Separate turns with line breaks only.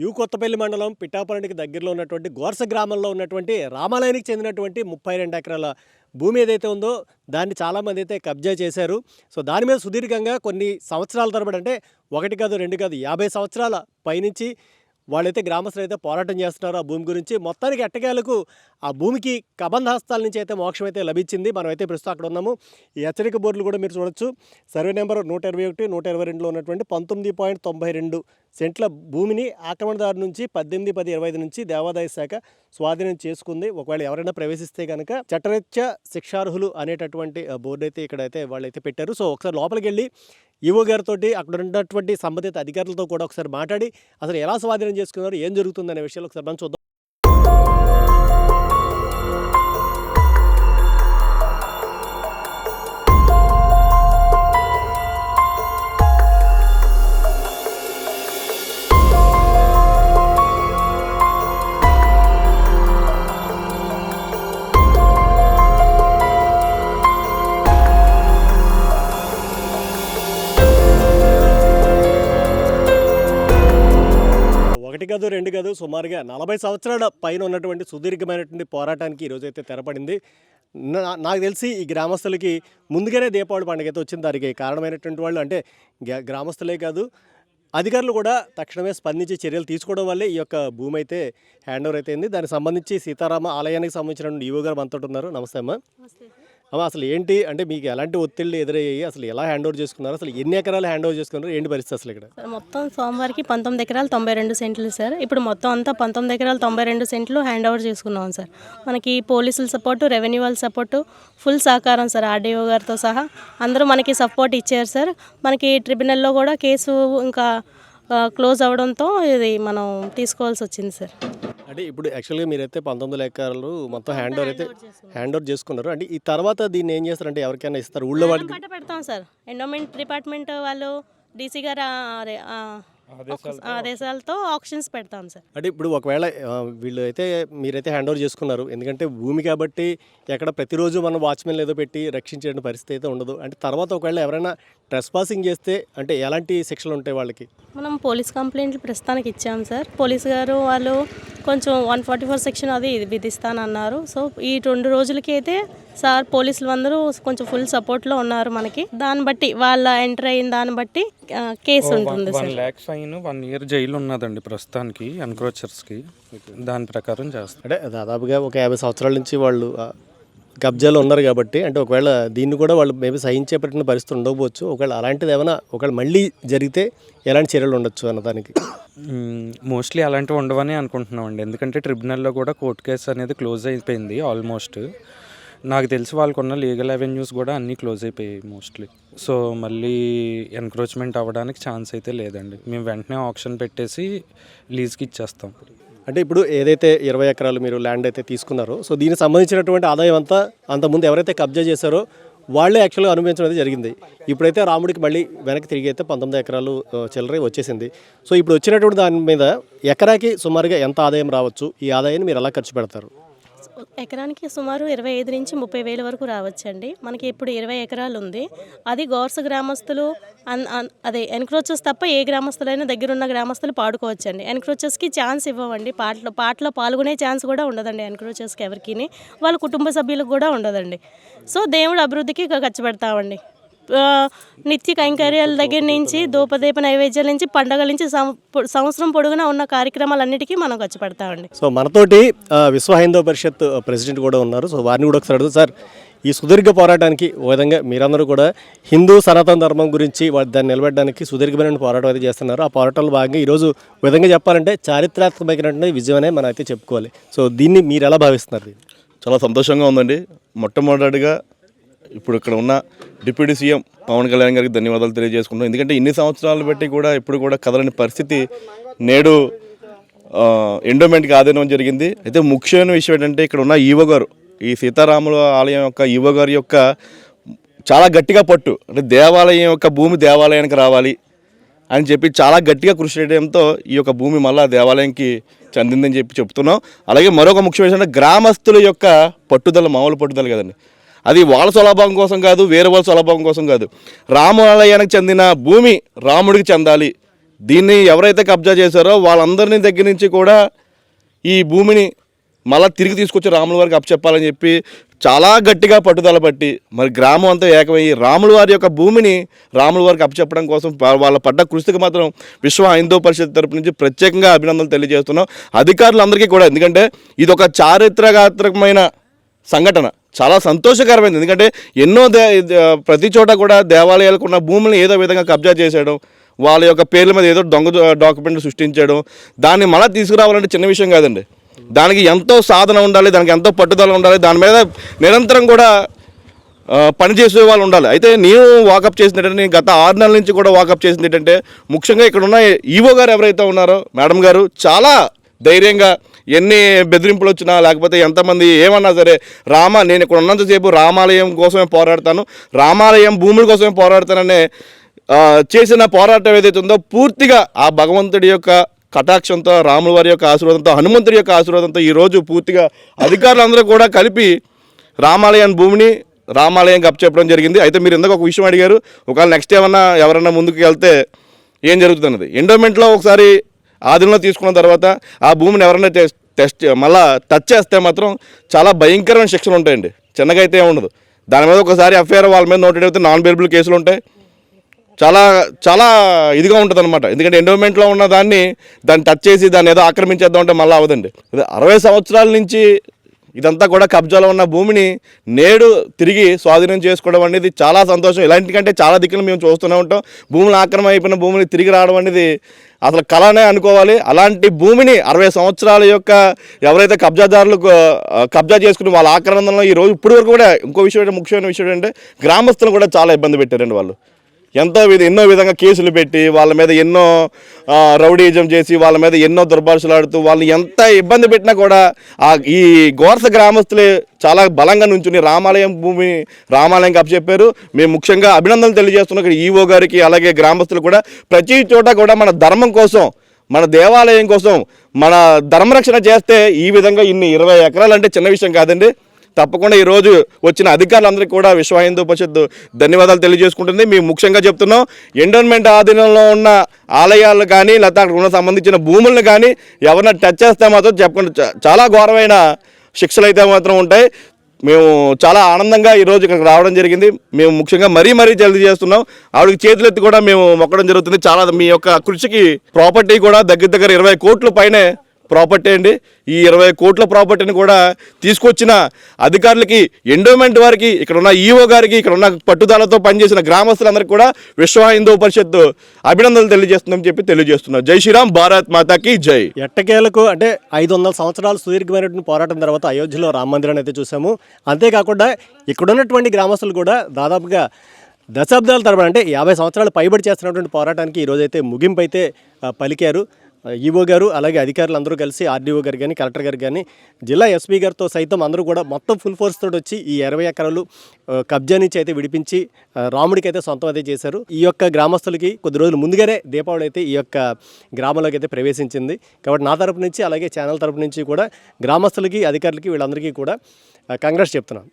You Kothapalli మండలం పిఠాపురానికి దగ్గరలో ఉన్నటువంటి గోర్స గ్రామంలో ఉన్నటువంటి రామాలయానికి చెందినటువంటి ముప్పై రెండు ఎకరాల భూమి ఏదైతే ఉందో దాన్ని చాలామంది అయితే కబ్జా చేశారు. సో దాని మీద సుదీర్ఘంగా కొన్ని సంవత్సరాల తరబడి అంటే ఒకటి కాదు రెండు కాదు యాభై సంవత్సరాల పైనుంచి వాళ్ళైతే గ్రామస్తులు అయితే పోరాటం చేస్తున్నారు ఆ భూమి గురించి. మొత్తానికి ఎట్టకేలకు ఆ భూమికి కబంధ హస్తాల నుంచి అయితే మోక్షం అయితే లభించింది. మనం అయితే ప్రస్తుతం అక్కడ ఉన్నాము. ఈ హెచ్చరిక బోర్డులు కూడా మీరు చూడొచ్చు. సర్వే నెంబర్ నూట ఇరవై ఒకటి నూట ఇరవై రెండులో ఉన్నటువంటి పంతొమ్మిది పాయింట్ తొంభై రెండు సెంట్ల భూమిని ఆక్రమణదారు నుంచి పద్దెనిమిది పది ఇరవై ఐదు నుంచి దేవాదాయ శాఖ స్వాధీనం చేసుకుంది. ఒకవేళ ఎవరైనా ప్రవేశిస్తే కనుక చట్టరీత్యా శిక్షార్హులు అనేటటువంటి ఆ, బోర్డు అయితే ఇక్కడైతే వాళ్ళైతే పెట్టారు. సో ఒకసారి లోపలికి వెళ్ళి ఈవో గారితో అక్కడ ఉన్నటువంటి సంబంధిత అధికారులతో కూడా ఒకసారి మాట్లాడి అసలు ఎలా స్వాధీనం చేసుకున్నారు ఏం జరుగుతుందనే విషయాలు ఒకసారి మనం చూద్దాం. కాదు రెండు కాదు సుమారుగా నలభై సంవత్సరాల పైన ఉన్నటువంటి సుదీర్ఘమైనటువంటి పోరాటానికి ఈరోజైతే తెరపడింది. నా- నాకు తెలిసి ఈ గ్రామస్తులకి ముందుగానే దీపావళి పండుగ అయితే వచ్చింది. దానికి కారణమైనటువంటి వాళ్ళు అంటే గ్రామస్తులే కాదు అధికారులు కూడా తక్షణమే స్పందించి చర్యలు తీసుకోవడం వల్లే ఈ యొక్క భూమి అయితే హ్యాండ్ ఓవర్ అయితే దానికి సంబంధించి సీతారామ ఆలయానికి సంబంధించిన ఈవో గారు మనతో ఉన్నారు. నమస్తే అమ్మ. అమ్మ అసలు ఏంటి? అంటే మీకు ఎలాంటి ఒత్తిళ్ళు ఎదురయ్యాయి? అసలు ఎలా హ్యాండ్ ఓవర్ చేసుకున్నారు? అసలు ఎన్ని ఎకరాలు హ్యాండ్ ఓవర్ చేసుకున్నారు? ఏంటి పరిస్థితి అసలు ఇక్కడ?
సార్ మొత్తం సోమవారికి పంతొమ్మిది ఎకరాలు తొంభై రెండు సెంట్లు సార్. ఇప్పుడు మొత్తం అంతా పంతొమ్మిది ఎకరాలు తొంభై రెండు సెంట్లు హ్యాండ్ ఓవర్ చేసుకున్నాం సార్. మనకి పోలీసుల సపోర్టు రెవెన్యూ వాళ్ళ సపోర్టు ఫుల్ సహకారం సార్ ఆర్డీఓ గారితో సహా. అందరూ మనకి సపోర్ట్ ఇచ్చారు సార్. మనకి ట్రిబ్యునల్లో కూడా కేసు ఇంకా క్లోజ్ అవ్వడంతో ఇది మనం తీసుకోవాల్సి వచ్చింది సార్.
అంటే ఇప్పుడు యాక్చువల్గా మీరైతే పంతొమ్మిది ఎకరాలు మొత్తం హ్యాండ్ ఓవర్ అయితే హ్యాండ్ ఓవర్ చేసుకున్నారు. అంటే ఈ తర్వాత దీన్ని ఏం చేస్తారంటే ఎవరికైనా ఇస్తారు? ఊళ్ళో వాళ్ళకి
పట్ట పెడతాం సార్. ఎండోమెంట్ డిపార్ట్మెంట్ వాళ్ళు డీసీ గారు ఆదేశాలతో ఆప్షన్స్ పెడతాం సార్.
అంటే ఇప్పుడు ఒకవేళ వీళ్ళు అయితే మీరైతే హ్యాండ్ ఓవర్ చేసుకున్నారు. ఎందుకంటే భూమి కాబట్టి ఎక్కడ ప్రతిరోజు మనం వాచ్మెన్ ఏదో పెట్టి రక్షించే పరిస్థితి అయితే ఉండదు. అంటే తర్వాత ఒకవేళ ఎవరైనా ట్రెస్ పాసింగ్ చేస్తే అంటే ఎలాంటి శిక్షలు ఉంటాయి వాళ్ళకి?
మనం పోలీస్ కంప్లైంట్లు ప్రస్తుతానికి ఇచ్చాం సార్. పోలీస్ గారు వాళ్ళు కొంచెం వన్ ఫార్టీ ఫోర్ సెక్షన్ అది విధిస్తానన్నారు. సో ఈ రెండు రోజులకి అయితే సార్ పోలీసులు అందరూ కొంచెం ఫుల్ సపోర్ట్లో ఉన్నారు మనకి. దాన్ని బట్టి వాళ్ళ ఎంటర్ అయిన దాన్ని బట్టి కేసు ఉంటుంది
one lakh fine one year jail ఉన్నదండి ప్రస్తుతానికి ఎన్క్రోచర్స్కి దాని ప్రకారం చేస్తాం.
అంటే దాదాపుగా ఒక యాభై సంవత్సరాల నుంచి వాళ్ళు కబ్జాలో ఉన్నారు కాబట్టి అంటే ఒకవేళ దీన్ని కూడా వాళ్ళు మేబీ సహించేపట్టిన పరిస్థితి ఉండకపోవచ్చు. ఒకవేళ అలాంటిది ఏమైనా ఒకవేళ మళ్ళీ జరిగితే ఎలాంటి చర్యలు ఉండొచ్చు అన్నదానికి?
మోస్ట్లీ అలాంటివి ఉండవని అనుకుంటున్నాం అండి ఎందుకంటే ట్రిబ్యునల్లో కూడా కోర్టు కేసు అనేది క్లోజ్ అయిపోయింది ఆల్మోస్ట్. నాకు తెలిసి వాళ్ళకున్న లీగల్ అవెన్యూస్ కూడా అన్నీ క్లోజ్ అయిపోయాయి మోస్ట్లీ సో మళ్ళీ ఎన్క్రోచ్మెంట్ అవ్వడానికి ఛాన్స్ అయితే లేదండి. మేము వెంటనే ఆప్షన్ పెట్టేసి లీజ్కి ఇచ్చేస్తాం.
అంటే ఇప్పుడు ఏదైతే ఇరవై ఎకరాలు మీరు ల్యాండ్ అయితే తీసుకున్నారో సో దీనికి సంబంధించినటువంటి ఆదాయం అంతా అంతకుముందు ఎవరైతే కబ్జా చేశారో వాళ్ళే యాక్చువల్గా అనుభవించడం అనేది జరిగింది. ఇప్పుడైతే రాముడికి మళ్ళీ వెనక్కి తిరిగి అయితే పంతొమ్మిది ఎకరాలు ఆ, చిల్లర వచ్చేసింది. సో ఇప్పుడు వచ్చినటువంటి దాని మీద ఎకరాకి సుమారుగా ఎంత ఆదాయం రావచ్చు? ఈ ఆదాయాన్ని మీరు ఎలా ఖర్చు పెడతారు?
ఎకరానికి సుమారు ఇరవై ఐదు నుంచి ముప్పై వేల వరకు రావచ్చండి. మనకి ఇప్పుడు ఇరవై ఎకరాలు ఉంది అది గోర్స గ్రామస్తులు అన్- అన్- అదే ఎన్క్రోచెస్ తప్ప ఏ గ్రామస్తులైనా దగ్గరున్న గ్రామస్తులు పాడుకోవచ్చండి. ఎన్క్రోచెస్కి ఛాన్స్ ఇవ్వమండి పాటలో పాటలో పాల్గొనే ఛాన్స్ కూడా ఉండదండి ఎన్క్రోచెస్కి ఎవరికి వాళ్ళ కుటుంబ సభ్యులకు కూడా ఉండదండి. సో దేవుడు అభివృద్ధికి ఖర్చు పెడతామండి. నిత్య కైంకర్యాల దగ్గర నుంచి ధూపదీప నైవేద్యాల నుంచి పండగల నుంచి సంవత్సరం పొడుగునా ఉన్న కార్యక్రమాలన్నిటికీ మనం ఖర్చు పెడతామండి
సో మనతోటి విశ్వ హైందవ పరిషత్ ప్రెసిడెంట్ కూడా ఉన్నారు. సో వారిని కూడా ఒకసారి సార్ ఈ సుదీర్ఘ పోరాటానికి ఓ విధంగా మీరందరూ కూడా హిందూ సనాతన ధర్మం గురించి వాటి దాన్ని నిలబెట్టడానికి సుదీర్ఘమైన పోరాటం అయితే చేస్తున్నారు. ఆ పోరాటంలో భాగంగా ఈరోజు ఓ విధంగా చెప్పాలంటే చారిత్రాత్మకమైనటువంటి విజయమనే మనం అయితే చెప్పుకోవాలి. సో దీన్ని మీరు ఎలా భావిస్తున్నారు?
చాలా సంతోషంగా ఉందండి. మొట్టమొదటిగా ఇప్పుడు ఇక్కడ ఉన్న డిప్యూటీ సీఎం పవన్ కళ్యాణ్ గారికి ధన్యవాదాలు తెలియజేసుకుంటాం ఎందుకంటే ఇన్ని సంవత్సరాలు బట్టి కూడా ఇప్పుడు కూడా కదలని పరిస్థితి నేడు ఎండోమెంట్కి ఆధీనం జరిగింది. అయితే ముఖ్యమైన విషయం ఏంటంటే ఇక్కడ ఉన్న ఈవో గారు ఈ సీతారాముల ఆలయం యొక్క ఈవో గారి యొక్క చాలా గట్టిగా పట్టు. అంటే దేవాలయం యొక్క భూమి దేవాలయానికి రావాలి అని చెప్పి చాలా గట్టిగా కృషి చేయడంతో ఈ యొక్క భూమి మళ్ళా దేవాలయంకి చెందిందని చెప్పి చెప్తున్నాం. అలాగే మరొక ముఖ్యమైన విషయం అంటే గ్రామస్తుల యొక్క పట్టుదల మామూలు పట్టుదల కదండి. అది వాళ్ళ స్వలాభం కోసం కాదు వేరే వాళ్ళ స్వలాభం కోసం కాదు. రామాలయానికి చెందిన భూమి రాముడికి చెందాలి. దీన్ని ఎవరైతే కబ్జా చేశారో వాళ్ళందరినీ దగ్గర నుంచి కూడా ఈ భూమిని మళ్ళా తిరిగి తీసుకొచ్చి రాముల వారికి అప్పచెప్పాలని చెప్పి చాలా గట్టిగా పట్టుదల పట్టి మరి గ్రామం అంతా ఏకమయ్యి రాముల వారి యొక్క భూమిని రాముల వారికి అప్పచెప్పడం కోసం వాళ్ళ పడ్డ కృషికి మాత్రం విశ్వ హిందూ పరిషత్ తరపు నుంచి ప్రత్యేకంగా అభినందనలు తెలియజేస్తున్నాం. అధికారులందరికీ కూడా ఎందుకంటే ఇది ఒక చారిత్రాత్మకమైన సంఘటన. చాలా సంతోషకరమైంది. ఎందుకంటే ఎన్నో దే ప్రతి చోట కూడా దేవాలయాలకు ఉన్న భూములను ఏదో విధంగా కబ్జా చేసేయడం వాళ్ళ యొక్క పేర్ల మీద ఏదో దొంగ డాక్యుమెంట్ సృష్టించడం దాన్ని మళ్ళీ తీసుకురావాలంటే చిన్న విషయం కాదండి. దానికి ఎంతో సాధన ఉండాలి దానికి ఎంతో పట్టుదల ఉండాలి దాని మీద నిరంతరం కూడా పనిచేసే వాళ్ళు ఉండాలి. అయితే నేను వాకప్ చేసింది ఏంటంటే నేను గత ఆరు నెలల నుంచి కూడా వాకప్ చేసింది ఏంటంటే ముఖ్యంగా ఇక్కడ ఉన్న ఈవో గారు ఎవరైతే ఉన్నారో మేడం గారు చాలా ధైర్యంగా ఎన్ని బెదిరింపులు వచ్చినా లేకపోతే ఎంతమంది ఏమన్నా సరే రామ నేను ఇక్కడ ఉన్నంతసేపు రామాలయం కోసమే పోరాడతాను రామాలయం భూముల కోసమే పోరాడతాననే చేసిన పోరాటం ఏదైతే ఉందో పూర్తిగా ఆ భగవంతుడి యొక్క కటాక్షంతో రాముల వారి యొక్క ఆశీర్వాదంతో హనుమంతుడి యొక్క ఆశీర్వాదంతో ఈరోజు పూర్తిగా అధికారులందరూ కూడా కలిపి రామాలయం భూమిని రామాలయం కప్ చెప్పడం జరిగింది. అయితే మీరు ఇందాక ఒక విషయం అడిగారు ఒకవేళ నెక్స్ట్ ఏమన్నా ఎవరన్నా ముందుకు వెళ్తే ఏం జరుగుతున్నది? ఎండోమెంట్లో ఒకసారి ఆధీనంలో తీసుకున్న తర్వాత ఆ భూమిని ఎవరైనా టెస్ట్ టెస్ట్ మళ్ళా టచ్ చేస్తే మాత్రం చాలా భయంకరమైన శిక్షలు ఉంటాయండి. చిన్నగా అయితే ఉండదు. దాని మీద ఒకసారి ఎఫ్ఐఆర్ వాళ్ళ మీద నోటెడ్ అయితే నాన్ బెయిలబుల్ కేసులు ఉంటాయి. చాలా చాలా ఇదిగా ఉంటుంది అనమాట ఎందుకంటే ఎండోమెంట్లో ఉన్న దాన్ని దాన్ని టచ్ చేసి దాన్ని ఏదో ఆక్రమించేద్దాం అంటే మళ్ళీ అవదండి అరవై సంవత్సరాల నుంచి ఇదంతా కూడా కబ్జాలో ఉన్న భూమిని నేడు తిరిగి స్వాధీనం చేసుకోవడం అనేది చాలా సంతోషం. ఇలాంటి కంటే చాలా దిక్కులు మేము చూస్తూనే ఉంటాం. భూములు ఆక్రమణ అయిపోయిన భూమిని తిరిగి రావడం అనేది అసలు కళనే అనుకోవాలి. అలాంటి భూమిని అరవై సంవత్సరాల యొక్క ఎవరైతే కబ్జాదారులు కబ్జా చేసుకుని వాళ్ళ ఆక్రమణలో ఈ రోజు ఇప్పటి వరకు కూడా ఇంకో విషయం ఏంటంటే ముఖ్యమైన విషయం ఏంటంటే గ్రామస్తులు కూడా చాలా ఇబ్బంది పెట్టారండి వాళ్ళు. ఎంతో విధ ఎన్నో విధంగా కేసులు పెట్టి వాళ్ళ మీద ఎన్నో రౌడీజం చేసి వాళ్ళ మీద ఎన్నో దుర్భాషలు ఆడుతూ వాళ్ళు ఎంత ఇబ్బంది పెట్టినా కూడా ఆ ఈ గోర్స గ్రామస్తులే చాలా బలంగా నుంచుని రామాలయం భూమి రామాలయం చెప్పారు. మేము ముఖ్యంగా అభినందనలు తెలియజేస్తున్నాం. ఇక్కడ ఈవో గారికి అలాగే గ్రామస్తులు కూడా ప్రతి చోట కూడా మన ధర్మం కోసం మన దేవాలయం కోసం మన ధర్మరక్షణ చేస్తే ఈ విధంగా ఇన్ని ఇరవై ఎకరాలు అంటే చిన్న విషయం కాదండి. తప్పకుండా ఈరోజు వచ్చిన అధికారులందరికీ కూడా విశ్వ హిందూ పరిషత్ ధన్యవాదాలు తెలియజేసుకుంటుంది. మేము ముఖ్యంగా చెప్తున్నాం ఎండోన్మెంట్ ఆధీనంలో ఉన్న ఆలయాలు కానీ లేకపోతే అక్కడ ఉన్న సంబంధించిన భూములను కానీ ఎవరైనా టచ్ చేస్తే మాత్రం చెప్పకుండా చా- చాలా ఘోరమైన శిక్షలు అయితే మాత్రం ఉంటాయి. మేము చాలా ఆనందంగా ఈరోజు ఇక్కడికి రావడం జరిగింది. మేము ముఖ్యంగా మరీ మరీ జల్దీ చేస్తున్నాం ఆవిడకి చేతులెత్తి కూడా మేము మొక్కడం జరుగుతుంది. చాలా మీ యొక్క కృషికి ప్రాపర్టీ కూడా దగ్గర దగ్గర ఇరవై కోట్ల పైనే ప్రాపర్టీ అండి. ఈ ఇరవై కోట్ల ప్రాపర్టీని కూడా తీసుకొచ్చిన అధికారులకి ఎండోమెంట్ వారికి ఇక్కడ ఉన్న ఈఓ గారికి ఇక్కడ ఉన్న పట్టుదలతో పనిచేసిన గ్రామస్తులందరికీ కూడా విశ్వ హిందూ పరిషత్ అభినందనలు తెలియజేస్తుందని చెప్పి తెలియజేస్తున్నాం. జై శ్రీరామ్ భారత్ మాతాకి జై.
ఎట్టకేలకు అంటే ఐదు వందల సంవత్సరాలు సుదీర్ఘమైనటువంటి పోరాటం తర్వాత అయోధ్యలో రామ మందిరాన్ని అయితే చూసాము. అంతేకాకుండా ఇక్కడ ఉన్నటువంటి గ్రామస్తులు కూడా దాదాపుగా దశాబ్దాల తరబడి అంటే యాభై సంవత్సరాలు పైబడి చేస్తున్నటువంటి పోరాటానికి ఈరోజైతే ముగింపు అయితే పలికారు. ఈవో గారు అలాగే అధికారులు అందరూ కలిసి ఆర్డీఓ గారు కానీ కలెక్టర్ గారు కానీ జిల్లా ఎస్పీ గారితో సైతం అందరూ కూడా మొత్తం ఫుల్ ఫోర్స్ తోటి వచ్చి ఈ ఇరవై ఎకరాలు కబ్జా నుంచి అయితే విడిపించి రాముడికి అయితే సొంతం అయితే చేశారు. ఈ యొక్క గ్రామస్తులకి కొద్ది రోజులు ముందుగానే దీపావళి అయితే ఈ యొక్క గ్రామంలోకి అయితే ప్రవేశించింది. కాబట్టి నా తరపు నుంచి అలాగే ఛానల్ తరపు నుంచి కూడా గ్రామస్తులకి అధికారులకి వీళ్ళందరికీ కూడా కంగ్రెస్ చెప్తున్నాను.